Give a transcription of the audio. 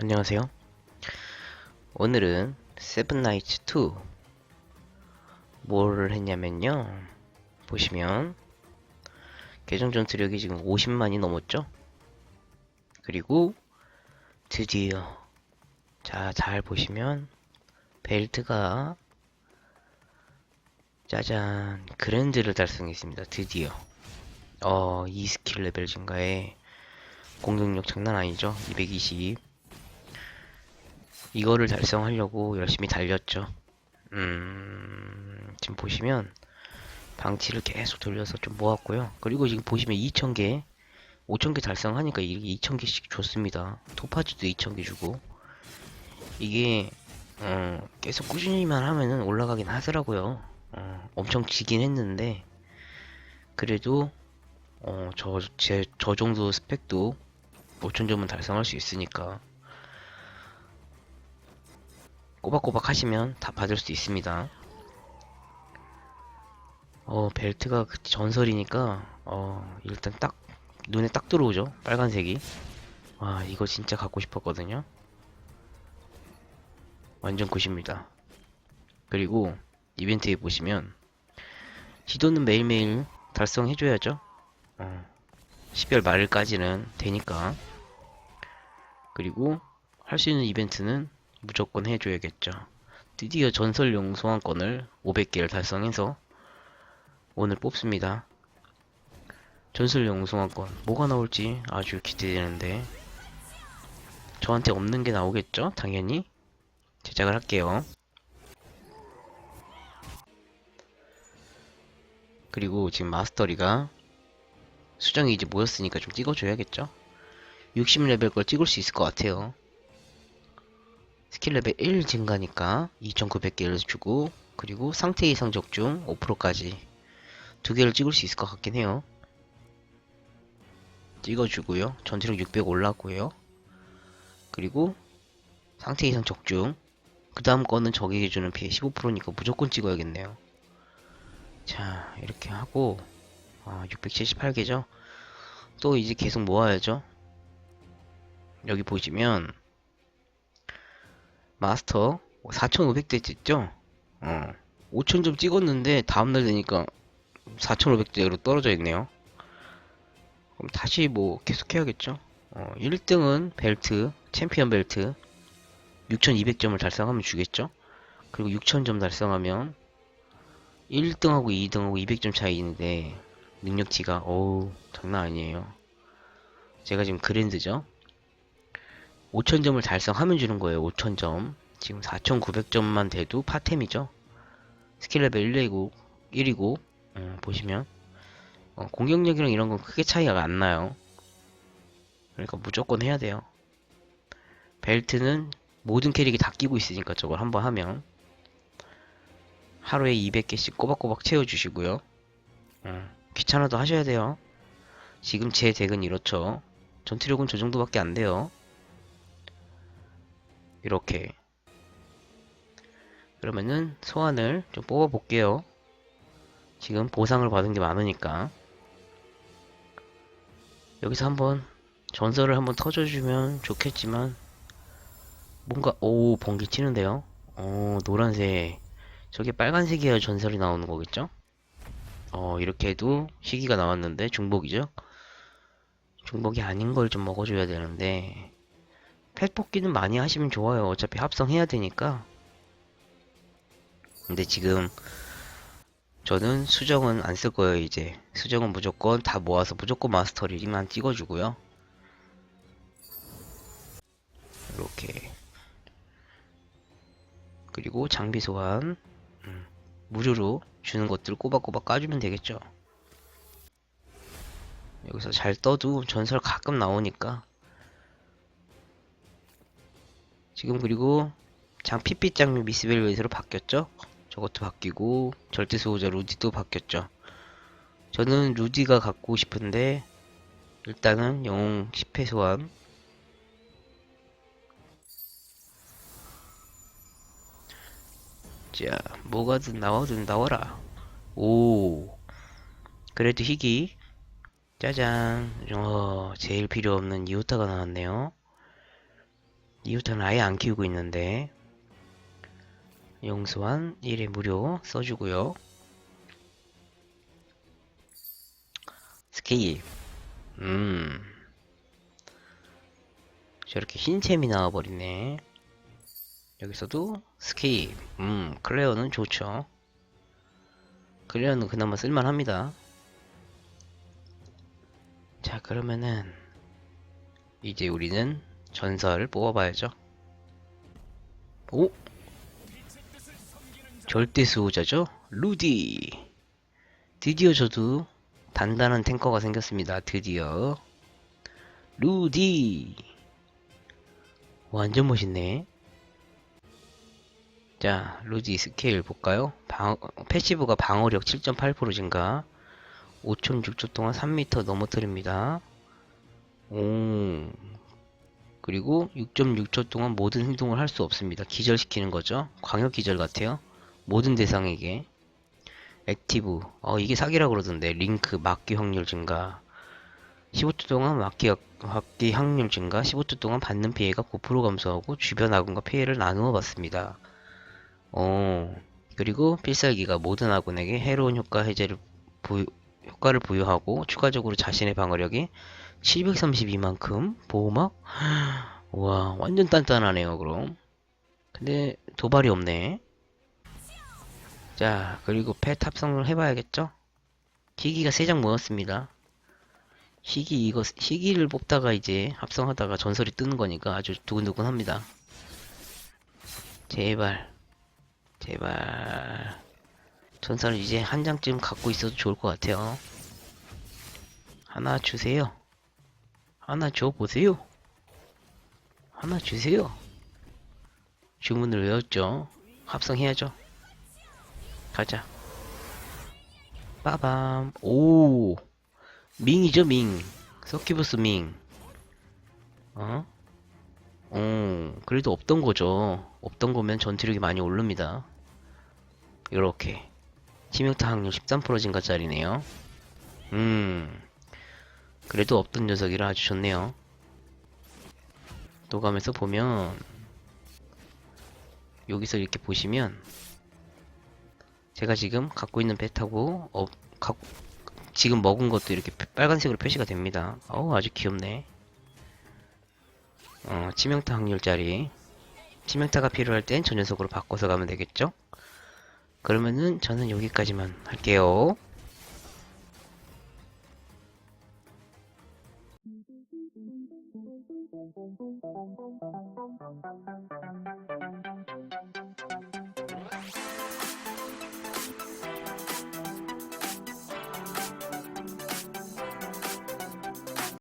안녕하세요. 오늘은 세븐나이츠 2뭘 했냐면요. 보시면 계정 전투력이 지금 50만이 넘었죠? 그리고 드디어 자, 잘 보시면 벨트가 짜잔 그랜드를 달성했습니다. 드디어 어, 이 스킬 레벨 증가에 공격력 장난 아니죠? 220 이거를 달성하려고 열심히 달렸죠. 음, 지금 보시면 방치를 계속 돌려서 좀 모았고요. 그리고 지금 보시면 2000개, 5000개 달성하니까 이게 2000개씩 줬습니다. 토파즈도 2000개 주고 이게 어, 계속 꾸준히만 하면은 올라가긴 하더라고요. 어, 엄청 지긴 했는데 그래도 어, 저, 제, 저 정도 스펙도 5000점은 달성할 수 있으니까 꼬박꼬박 하시면 다 받을 수 있습니다. 어, 벨트가 그 전설이니까, 어, 일단 딱, 눈에 딱 들어오죠? 빨간색이. 와, 이거 진짜 갖고 싶었거든요. 완전 굿입니다. 그리고, 이벤트에 보시면, 지도는 매일매일 달성해줘야죠. 어, 12월 말일까지는 되니까. 그리고, 할 수 있는 이벤트는 무조건 해줘야겠죠. 드디어 전설용 소환권을 500개를 달성해서 오늘 뽑습니다. 전설용 소환권 뭐가 나올지 아주 기대되는데 저한테 없는 게 나오겠죠? 당연히 제작을 할게요. 그리고 지금 마스터리가 수정이 이제 모였으니까 좀 찍어줘야겠죠? 60레벨 걸 찍을 수 있을 것 같아요. 스킬 레벨 1 증가니까 2900개를 주고 그리고 상태 이상 적중 5%까지 두 개를 찍을 수 있을 것 같긴 해요. 찍어주고요. 전투력 600 올랐고요. 그리고 상태 이상 적중 그 다음 거는 적에게 주는 피해 15%니까 무조건 찍어야겠네요. 자 이렇게 하고 아, 678개죠. 또 이제 계속 모아야죠. 여기 보시면 마스터 4500대 찍죠? 어. 5000점 찍었는데 다음날 되니까 4500대로 떨어져 있네요. 그럼 다시 뭐 계속 해야겠죠? 어, 1등은 벨트, 챔피언 벨트 6200점을 달성하면 주겠죠? 그리고 6000점 달성하면 1등하고 2등하고 200점 차이인데 능력치가 어우 장난 아니에요. 제가 지금 그랜드죠? 5000점을 달성하면 주는 거예요. 5000점. 지금 4900점만 돼도 파템이죠. 스킬 레벨 1이고 1이고 음, 보시면 어, 공격력이랑 이런 건 크게 차이가 안 나요. 그러니까 무조건 해야 돼요. 벨트는 모든 캐릭이 다 끼고 있으니까 저걸 한번 하면 하루에 200개씩 꼬박꼬박 채워주시고요. 음, 귀찮아도 하셔야 돼요. 지금 제 덱은 이렇죠. 전투력은 저 정도밖에 안 돼요. 이렇게. 그러면은 소환을 좀 뽑아 볼게요. 지금 보상을 받은 게 많으니까. 여기서 한번 전설을 한번 터져주면 좋겠지만 뭔가 오 번개 치는데요? 어 노란색. 저게 빨간색이어야 전설이 나오는 거겠죠? 어 이렇게 해도 시기가 나왔는데 중복이죠? 중복이 아닌 걸 좀 먹어줘야 되는데 펫 뽑기는 많이 하시면 좋아요. 어차피 합성해야 되니까. 근데 지금 저는 수정은 안 쓸 거예요, 이제. 수정은 무조건 다 모아서 무조건 마스터리만 찍어주고요. 이렇게. 그리고 장비 소환. 음, 무료로 주는 것들 꼬박꼬박 까주면 되겠죠. 여기서 잘 떠도 전설 가끔 나오니까 지금 그리고 장 핏빛 장미 미스벨벳으로 바뀌었죠? 저것도 바뀌고 절대 수호자 루디도 바뀌었죠. 저는 루디가 갖고 싶은데 일단은 영웅 10회 소환. 자 뭐가든 나와든 나와라. 오. 그래도 희귀. 짜잔. 어 제일 필요 없는 이오타가 나왔네요 이후터는 아예 안 키우고 있는데 용소환 1회 무료 써주고요. 스케일 음. 저렇게 흰챔이 나와버리네. 여기서도 스케일 음 클레어는 좋죠. 클레어는 그나마 쓸만합니다. 자 그러면은 이제 우리는 전설 뽑아봐야죠. 오! 절대 수호자죠? 루디! 드디어 저도 단단한 탱커가 생겼습니다. 드디어. 루디! 완전 멋있네. 자 루디 스케일 볼까요? 방, 패시브가 방어력 7.8% 증가. 5초 6초 동안 3m 넘어뜨립니다. 오 그리고 6.6초 동안 모든 행동을 할 수 없습니다. 기절시키는 거죠. 광역 기절 같아요. 모든 대상에게 액티브. 어 이게 사기라 그러던데. 링크 막기 확률 증가. 15초 동안 막기, 막기 확률 증가. 15초 동안 받는 피해가 9% 감소하고 주변 아군과 피해를 나누어 받습니다. 어 그리고 필살기가 모든 아군에게 해로운 효과 해제를 부여, 효과를 부여하고 추가적으로 자신의 방어력이 732만큼 보호막? 와 완전 단단하네요 그럼. 근데 도발이 없네. 자 그리고 펫 합성을 해봐야겠죠? 희귀가 3장 모였습니다. 희귀 이거 희귀를 뽑다가 이제 합성하다가 전설이 뜨는 거니까 아주 두근두근합니다. 제발. 제발. 전설을 이제 한 장쯤 갖고 있어도 좋을 것 같아요. 하나 주세요 하나 줘보세요 하나 주세요 주문을 외웠죠 합성해야죠 가자. 빠밤. 오. 밍이죠, 밍. 서키버스 밍. 어? 어, 그래도 없던 거죠. 없던 거면 전투력이 많이 오릅니다. 요렇게. 치명타 확률 13% 증가짜리네요. 음. 그래도 없던 녀석이라 아주 좋네요. 또 가면서 보면, 여기서 이렇게 보시면, 제가 지금 갖고 있는 배 타고 어, 가, 지금 먹은 것도 이렇게 빨간색으로 표시가 됩니다. 어우 아주 귀엽네. 어, 치명타 확률짜리 치명타가 필요할 땐 저 녀석으로 바꿔서 가면 되겠죠? 그러면은 저는 여기까지만 할게요. Thank you.